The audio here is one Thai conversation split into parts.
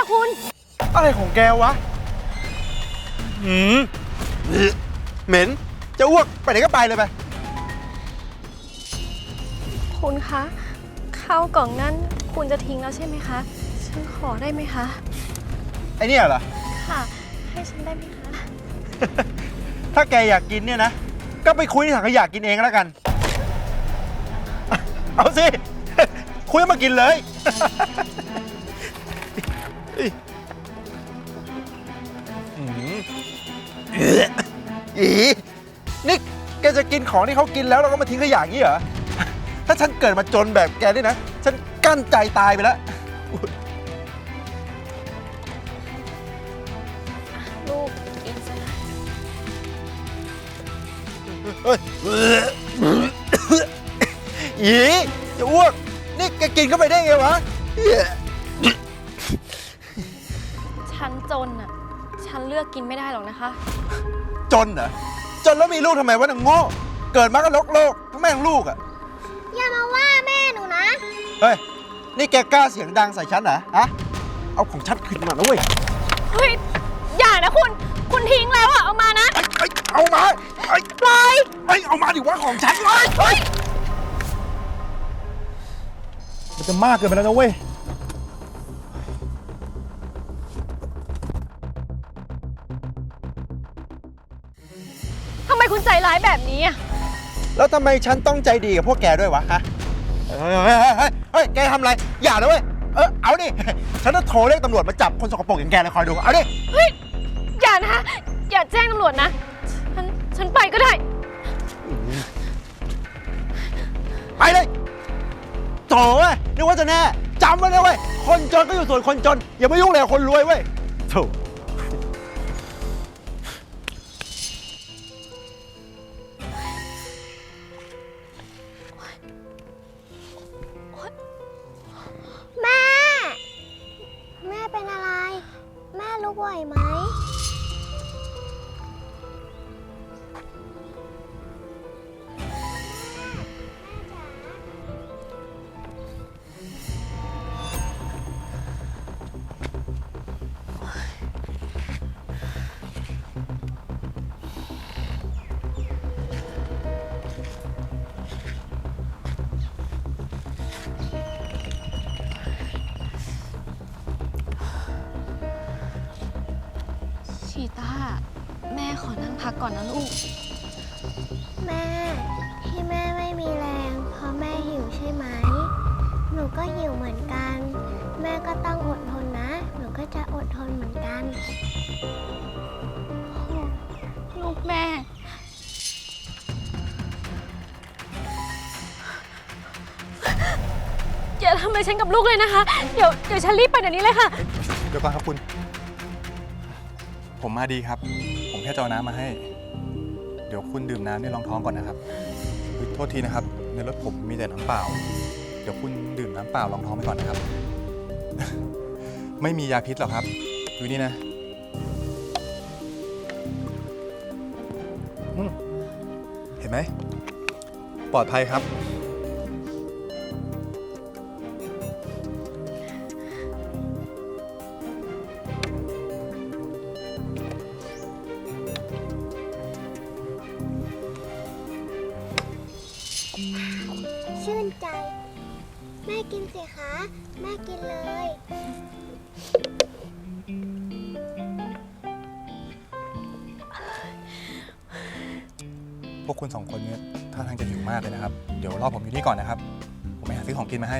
ค่ะคุณ อะไรของแกวะหืมเหม็น จะอ้วกไปไหนก็ไปเลยไป คุณคะข้าวกล่องนั้นคุณจะทิ้งแล้วใช่ไหมคะ ฉันขอได้ไหมคะ ไอเนี่ยเหรอ ค่ะ ให้ฉันได้ไหมคะ ถ้าแกอยากกินเนี่ยนะ ก็ไปคุยที่ถังขยะกินเองแล้วกัน เอาสิ คุยมากินเลย ของที่เขากินแล้วเราก็มาทิ้งขยะอย่างนี้เหรอ ถ้าฉันเกิดมาจนแบบแกนี่นะ ฉันกั้นใจตายไปแล้ว ลูกกินซะนะเฮ้ยอีจะอ้วก นี่แกกินเข้าไปได้ไงวะเหี้ยฉันจนอะ ฉันเลือกกินไม่ได้หรอกนะคะ จนเหรอ จนแล้วมีลูกทำไมวะนางโง่ เกิดมาก็ลกโลกทั้งแม่งลูกอะ อย่ามาว่าแม่หนูนะ เฮ้ย นี่แกกล้าเสียงดังใส่ฉันเหรอฮะเอาของฉันขึ้นมานะเว้ยเฮ้ย อย่านะคุณ คุณทิ้งแล้วอะเอามานะ ไอ้ไอ้เอามาไอ้ปล่อย ไอ้เอามาดิว่าของฉันเลยเฮ้ยมันจะมากเกินไปแล้วนะเว้ย ทำไมคุณใจร้ายแบบนี้อะ แล้วทำไมฉันต้องใจดีกับพวกแกด้วยวะฮะเฮ้ยเฮ้ยเฮ้ยเฮ้ยเฮ้ยแกทำอะไร อย่านะเว้ยเออเอาดิฉันจะโทรเรียกตำรวจมาจับคนสกปรกอย่างแกเลยคอยดูเอาดิเฮ้ย อย่านะ อย่าแจ้งตำรวจนะ ฉัน ฉันไปก็ได้ ไปเลยโถ่เว้ยนึกว่าจะแน่จำไว้เลยเว้ยคนจนก็อยู่ส่วนคนจน อย่ามายุ่งเลยกับคนรวยเว้ยโถ่ พักก่อนนะลูก แม่ ที่แม่ไม่มีแรงเพราะแม่หิวใช่ไหม หนูก็หิวเหมือนกัน แม่ก็ต้องอดทนนะ หนูก็จะอดทนเหมือนกัน ลูกแม่ อย่าทำอะไรฉันกับลูกเลยนะคะ เดี๋ยวเดี๋ยวฉันรีบไปเดี๋ยวนี้เลยค่ะ เดี๋ยวก่อนครับคุณ ผมมาดีครับ ผมแค่จะเอาน้ำมาให้ เดี๋ยวคุณดื่มน้ำในรองท้องก่อนนะครับอุ๊ยโทษทีนะครับ ในรถผมมีแต่น้ำเปล่า เดี๋ยวคุณดื่มน้ำเปล่ารองท้องไปก่อนนะครับ ไม่มียาพิษหรอกครับดูนี่นะอืมเห็นไหม ปลอดภัยครับ พวกคุณสองคนเนี่ยท่าทางจะหิวมากเลยนะครับ เดี๋ยวรอผมอยู่นี่ก่อนนะครับ ผมไปหาซื้อของกินมาให้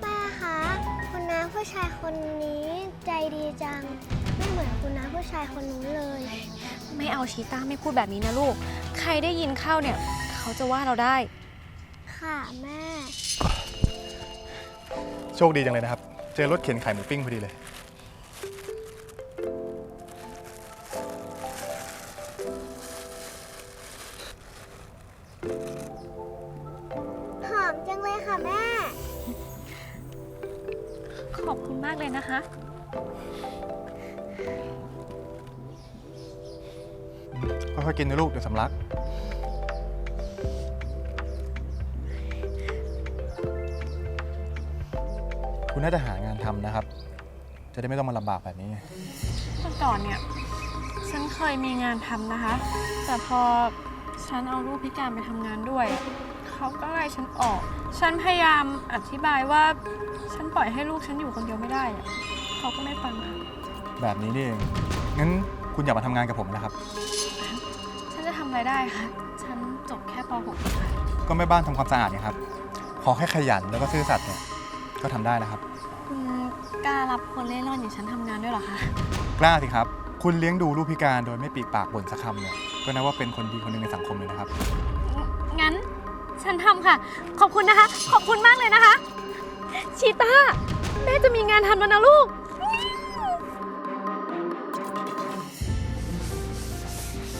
แม่คะคุณน้าผู้ชายคนนี้ใจดีจัง ไม่เหมือนคุณน้าผู้ชายคนนู้นเลย ไม่เอาชีต้าไม่พูดแบบนี้นะลูก ใครได้ยินเข้าเนี่ย เขาจะว่าเราได้ ค่ะแม่ โชคดีจังเลยนะครับ เจอรถเข็นขายหมูปิ้งพอดีเลย หอมจังเลยค่ะแม่ ขอบคุณมากเลยนะคะ ค่อยๆกินนะลูกเดี๋ยวสำลัก น่าจะหางานทำนะครับ จะได้ไม่ต้องมาลำบากแบบนี้เมื่อก่อนเนี่ย ฉันเคยมีงานทำนะคะ แต่พอฉันเอาลูกพิการไปทำงานด้วย เขาก็ไล่ฉันออก ฉันพยายามอธิบายว่าฉันปล่อยให้ลูกฉันอยู่คนเดียวไม่ได้อะเขาก็ไม่ฟังค่ะ แบบนี้นี่เองงั้นคุณอยากมาทำงานกับผมนะครับ ฉันจะทำอะไรได้คะฉันจบแค่ป .6 เองค่ะ ก็แม่บ้านทำความสะอาดเนี่ยครับ ขอแค่ขยันแล้วก็ซื่อสัตย์เนี่ยก็ทำได้แล้วครับ คุณกล้ารับคนเล่ร่อนอย่างฉันทำงานด้วยเหรอคะ กล้าสิครับ คุณเลี้ยงดูลูกพิการโดยไม่ปีกปากบ่นสักคำเนี่ย ก็นับว่าเป็นคนดีคนหนึ่งในสังคมเลยนะครับ งั้นฉันทำค่ะ ขอบคุณนะคะ ขอบคุณมากเลยนะคะ ชีต้าแม่จะมีงานทำแล้วนะลูก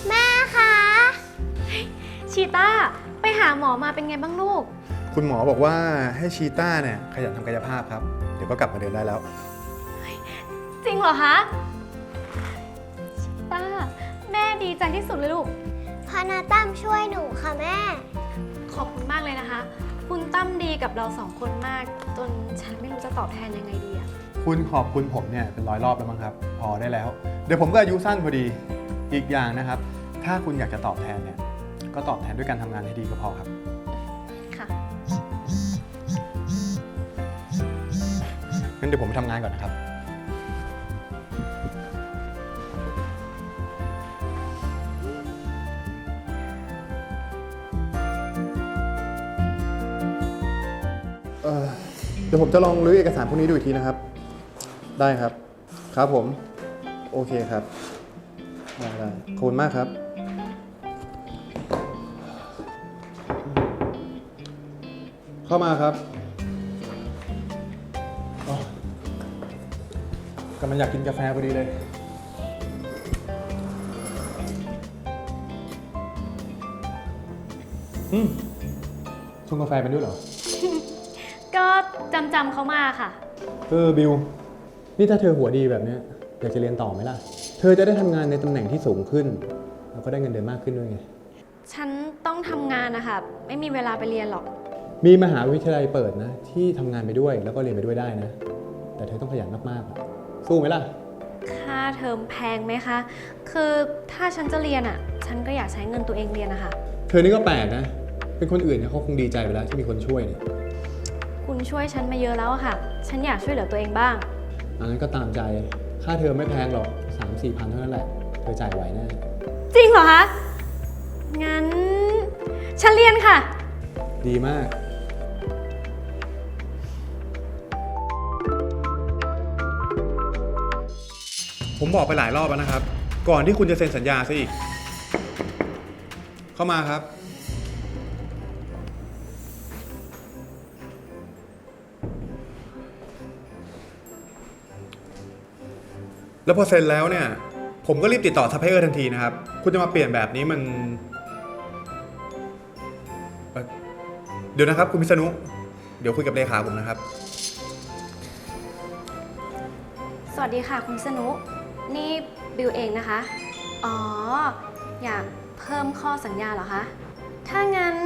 แม่คะ ชีต้าไปหาหมอมาเป็นไงบ้างลูก คุณหมอบอกว่าให้ชีต้าเนี่ยขยันทำกายภาพครับ เดี๋ยวก็กลับมาเดินได้แล้ว จริงเหรอคะชีต้า แม่ดีใจที่สุดเลยลูกพอนาตั้มช่วยหนูค่ะแม่ ขอบคุณมากเลยนะคะ คุณตั้มดีกับเราสองคนมาก จนฉันไม่รู้จะตอบแทนยังไงดีอะคุณขอบคุณผมเนี่ยเป็นร้อยรอบแล้วมั้งครับ พอได้แล้ว เดี๋ยวผมก็อายุสั้นพอดีอีกอย่างนะครับ ถ้าคุณอยากจะตอบแทนเนี่ยก็ตอบแทนด้วยการทำงานให้ดีก็พอครับ งั้นเดี๋ยวผมไปทำงานก่อนนะครับ เอ่อเดี๋ยวผมจะลองรื้อเอกสารพวกนี้ดูอีกทีนะครับ ได้ครับ ครับผม โอเคครับ ได้ได้ขอบคุณมากครับ เข้ามาครับ อกำลังอยากกินกาแฟพอดีเลยอืมชงกาแฟเป็นด้วยเหรอ ก็จำจำๆเขามาค่ะ เออบิว นี่ถ้าเธอหัวดีแบบเนี้ยอยากจะเรียนต่อไหมล่ะ เธอจะได้ทำงานในตำแหน่งที่สูงขึ้น แล้วก็ได้เงินเดือนมากขึ้นด้วยไง ฉันต้องทำงานนะคะ ไม่มีเวลาไปเรียนหรอก มีมหาวิทยาลัยเปิดนะ ที่ทำงานไปด้วยแล้วก็เรียนไปด้วยได้นะ แต่เธอต้องขยันมากๆอะ สู้ไหมล่ะ ค่าเทอมแพงไหมคะ คือถ้าฉันจะเรียนอะ ฉันก็อยากใช้เงินตัวเองเรียนนะคะ เธอนี่ก็แปลกนะ เป็นคนอื่นเนี่ยเขาคงดีใจไปแล้วที่มีคนช่วยเนี่ยคุณช่วยฉันมาเยอะแล้วอะค่ะ ฉันอยากช่วยเหลือตัวเองบ้าง อันนั้นก็ตามใจ ค่าเทอมไม่แพงหรอก3 4พันเท่านั้นแหละ เธอจ่ายไหวแน่จริงเหรอคะ งั้น ฉันเรียนค่ะ ดีมาก ผมบอกไปหลายรอบแล้วนะครับ ก่อนที่คุณจะเซ็นสัญญาซะอีก เข้ามาครับ แล้วพอเซ็นแล้วเนี่ย ผมก็รีบติดต่อซัพพลายเออร์ทันทีนะครับ คุณจะมาเปลี่ยนแบบนี้มันเอ่อเดี๋ยวนะครับ คุณพิษณุ เดี๋ยวคุยกับเลขาผมนะครับ สวัสดีค่ะ คุณสนุ นี่บิวเองนะคะ อ๋อ อยากเพิ่มข้อสัญญาเหรอคะ ถ้างั้น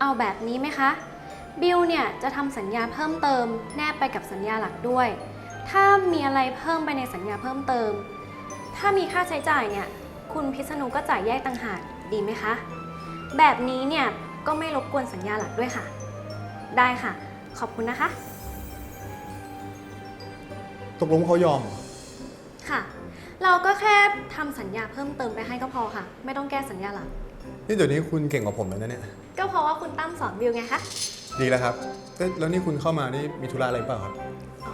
เอาแบบนี้ไหมคะ บิวเนี่ยจะทำสัญญาเพิ่มเติม แนบไปกับสัญญาหลักด้วย ถ้ามีอะไรเพิ่มไปในสัญญาเพิ่มเติม ถ้ามีค่าใช้จ่ายเนี่ยคุณพิษณุก็จ่ายแยกต่างหากดีไหมคะ แบบนี้เนี่ยก็ไม่รบกวนสัญญาหลักด้วยค่ะ ได้ค่ะ ขอบคุณนะคะ ตกลงว่าเขายอมเหรอ ค่ะ เราก็แค่ทำสัญญาเพิ่มเติมไปให้ก็พอค่ะ ไม่ต้องแก้สัญญาหลัก นี่เดี๋ยวนี้คุณเก่งกว่าผมแล้วนะเนี่ย ก็เพราะว่าคุณตั้มสอนบิวไงคะ ดีแล้วครับเอ๊ะแล้วนี่คุณเข้ามานี่มีธุระอะไรเปล่าครับ อ๋อ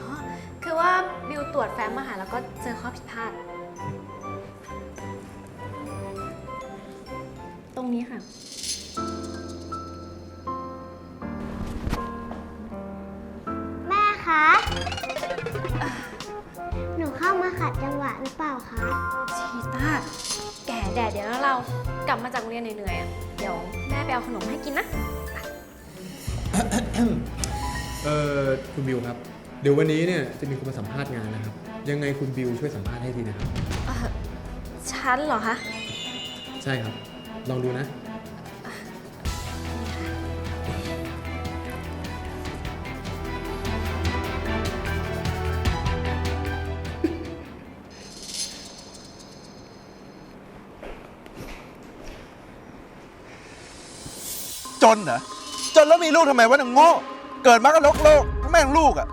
คือว่าบิวตรวจแฟ้มมาหาแล้วก็เจอข้อผิดพลาด ตรงนี้ค่ะ หวะหรือเปล่าคะชีต้าแก่แดดเดี๋ยวแล้วเรากลับมาจากโรงเรียนเหนื่อยๆอะเดี๋ยวแม่ไปเอาขนมให้กินนะ เออคุณบิวครับ เดี๋ยววันนี้เนี่ยจะมีคนมาสัมภาษณ์งานนะครับ ยังไงคุณบิวช่วยสัมภาษณ์ให้ทีนะครับ เอ่อฉันเหรอคะ ใช่ครับ ลองดูนะ จนเหรอ จนแล้วมีลูกทำไมวะนางโง่ เกิดมาก็ลกโลกทั้งแม่งลูกอะ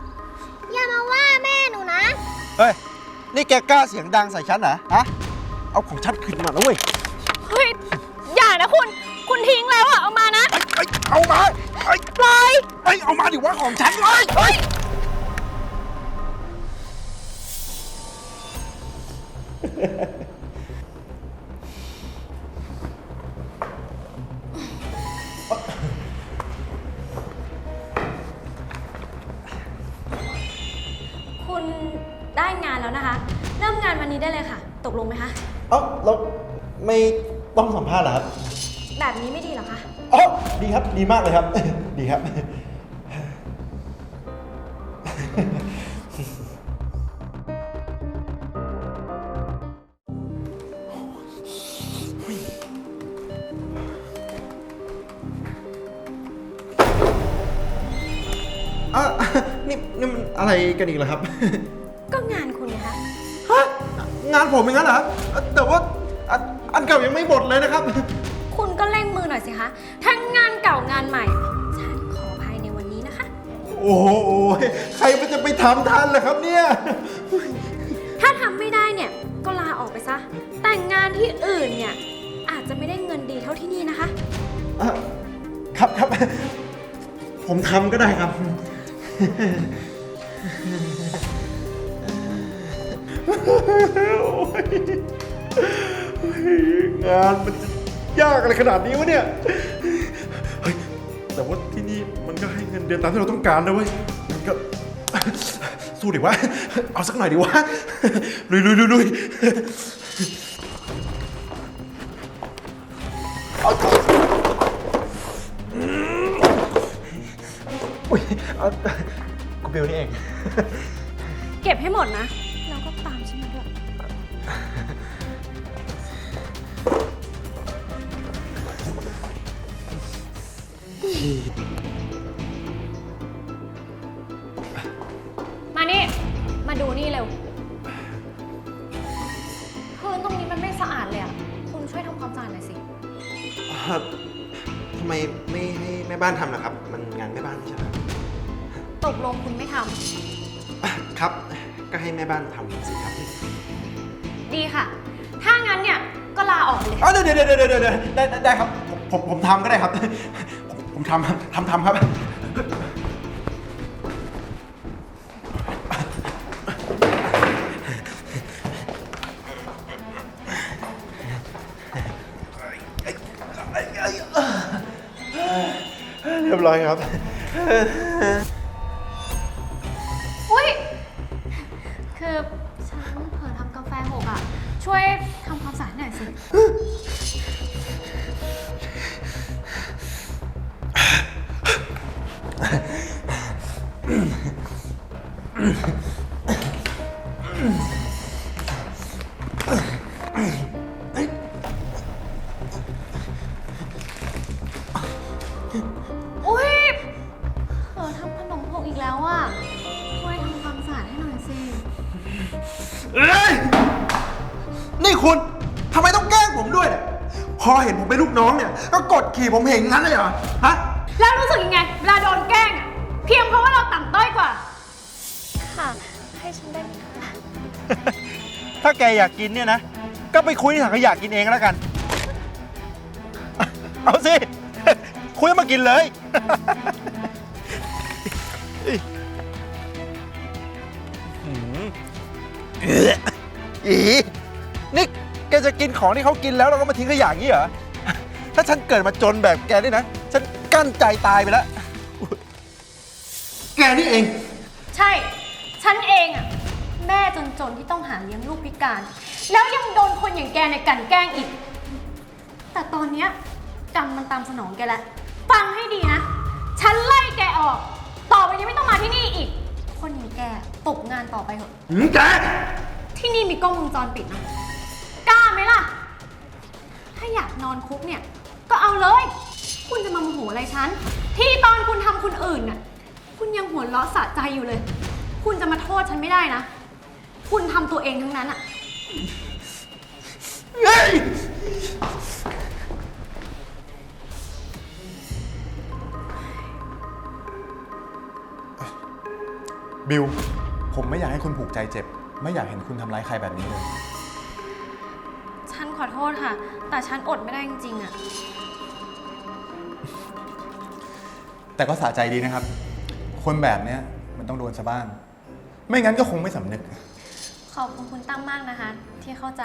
อย่ามาว่าแม่หนูนะ เฮ้ย นี่แกกล้าเสียงดังใส่ฉันเหรอ ฮะ เอาของฉันขึ้นมาแล้วเว้ยเฮ้ย อย่านะคุณ คุณทิ้งแล้วอะเอามานะ ไอ้ไอ้เอามาไอ้ปล่อย ไอ้เอามาดิว่าของฉันเลยเฮ้ย แล้วนะคะ เริ่มงานวันนี้ได้เลยค่ะ ตกลงไหมคะ เอ้าเราไม่ต้องสัมภาษณ์เหรอครับแบบนี้ไม่ดีเหรอคะอ๋อดีครับ ดีมากเลยครับ ดีครับ อะนี่นี่มันอะไรกันอีกเหรอครับ งานผมอย่างนั้นเหรออะแต่ว่าอันอันเก่ายังไม่หมดเลยนะครับ คุณก็เร่งมือหน่อยสิคะ ทั้งงานเก่างานใหม่ ฉันขอภายในวันนี้นะคะ โอ้โหใครมันจะไปทำทันล่ะครับเนี่ย ถ้าทำไม่ได้เนี่ย ก็ลาออกไปซะ แต่งงานที่อื่นเนี่ย อาจจะไม่ได้เงินดีเท่าที่นี่นะคะอะครับครับ ผมทำก็ได้ครับ โอ้ยงานมันจะยากอะไรขนาดนี้วะเนี่ย เฮ้ย แต่ว่าที่นี่มันก็ให้เงินเดือนตามที่เราต้องการนะเว้ยมันก็ สู้ดิวะ เอาสักหน่อยดิวะ ลุยลุยลุยลุยอุ้ยเอากูเบลนี่เอง เก็บให้หมดนะ มานี่ มาดูนี่เร็ว พื้นตรงนี้มันไม่สะอาดเลยอะคุณช่วยทำความสะอาดหน่อยสิทำไมไม่ให้แม่บ้านทำล่ะครับ มันงานแม่บ้านไม่ใช่เหรอตกลงคุณไม่ทครับ ก็ให้แม่บ้านทำสิครับำ ดีค่ะ ถ้างั้นเนี่ย ก็ลาออกไปเลย อ๋อเดี๋ยวเดี๋ยวเดี๋ยวเดี๋ยวเดี๋ยวได้ได้ได้ครับ ผมผมผมทำก็ได้ครับ ผมผมทำทำทำครับ เรียบร้อยครับ อุ้ย คือฉันเผลอทำกาแฟหกอะ ช่วยทำความสะอาดหน่อยสิ อุ้ยเผลอทำขนมหกอีกแล้วอะ ช่วยทำความสะอาดให้หน่อยสิ เอ้ยนี่คุณทำไมต้องแกล้งผมด้วยเนี่ยพอเห็นผมเป็นลูกน้องเนี่ย ก็กดขี่ผมเห็นงั้นเลยเหรอ ฮะ แล้วรู้สึกยังไงเวลาโดนแกล้งอะเพียงเพราะว่าเราต่ำต้อยกว่าค่ะ ให้ฉันได้ไหมคะ ถ้าแกอยากกินเนี่ยนะ ก็ไปคุยที่ถังขยะกินเองแล้วกัน เอาสิ คุยมากินเลยหืมเอ๊ะอีนี่แกจะกินของที่เขากินแล้วเราก็มาทิ้งขยะอย่างนี้เหรอ ถ้าฉันเกิดมาจนแบบแกนี่นะ ฉันกั้นใจตายไปแล้ว แกนี่เอง ใช่ จนๆที่ต้องหาเลี้ยงลูกพิการ แล้วยังโดนคนอย่างแกในยกลันแกล้งอีก แต่ตอนเนี้ยกรรมมันตามสนองแกแล้วฟังให้ดีนะ ฉันไล่แกออก ต่อไปนี้ไม่ต้องมาที่นี่อีก คนอย่างแกตกงานต่อไปเถอะ หืมแก ที่นี่มีกล้องวงจรปิดนะกล้าไหมล่ะ ถ้าอยากนอนคุกเนี่ย ก็เอาเลย คุณจะมาโมโหอะไรฉัน ที่ตอนคุณทำคนอื่นน่ะ คุณยังหัวเราะสะใจอยู่เลย คุณจะมาโทษฉันไม่ได้นะ คุณทำตัวเองทั้งนั้นอะบิลผมไม่อยากให้คุณผูกใจเจ็บ ไม่อยากเห็นคุณทำร้ายใครแบบนี้เลย ฉันขอโทษค่ะ แต่ฉันอดไม่ได้จริงๆอะแต่ก็สะใจดีนะครับ คนแบบเนี้ยมันต้องโดนซะบ้าง ไม่งั้นก็คงไม่สำนึก ขอบคุณคุณตั้มมากนะคะ ที่เข้าใจ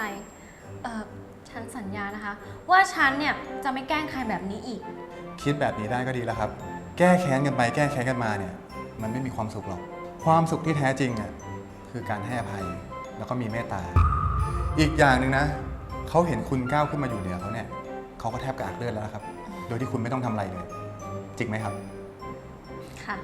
เออฉันสัญญานะคะ ว่าฉันเนี่ยจะไม่แกล้งใครแบบนี้อีก คิดแบบนี้ได้ก็ดีแล้วครับ แก้แค้นกันไปแก้แค้นกันมาเนี่ย มันไม่มีความสุขหรอก ความสุขที่แท้จริงอะคือการให้อภัยแล้วก็มีเมตตา อีกอย่างหนึ่งนะเขาเห็นคุณก้าวขึ้นมาอยู่เหนือเขาเนี่ยเขาก็แทบกระอักเลือดแล้วนะครับ โดยที่คุณไม่ต้องทำอะไรเลย จริงไหมครับ ค่ะ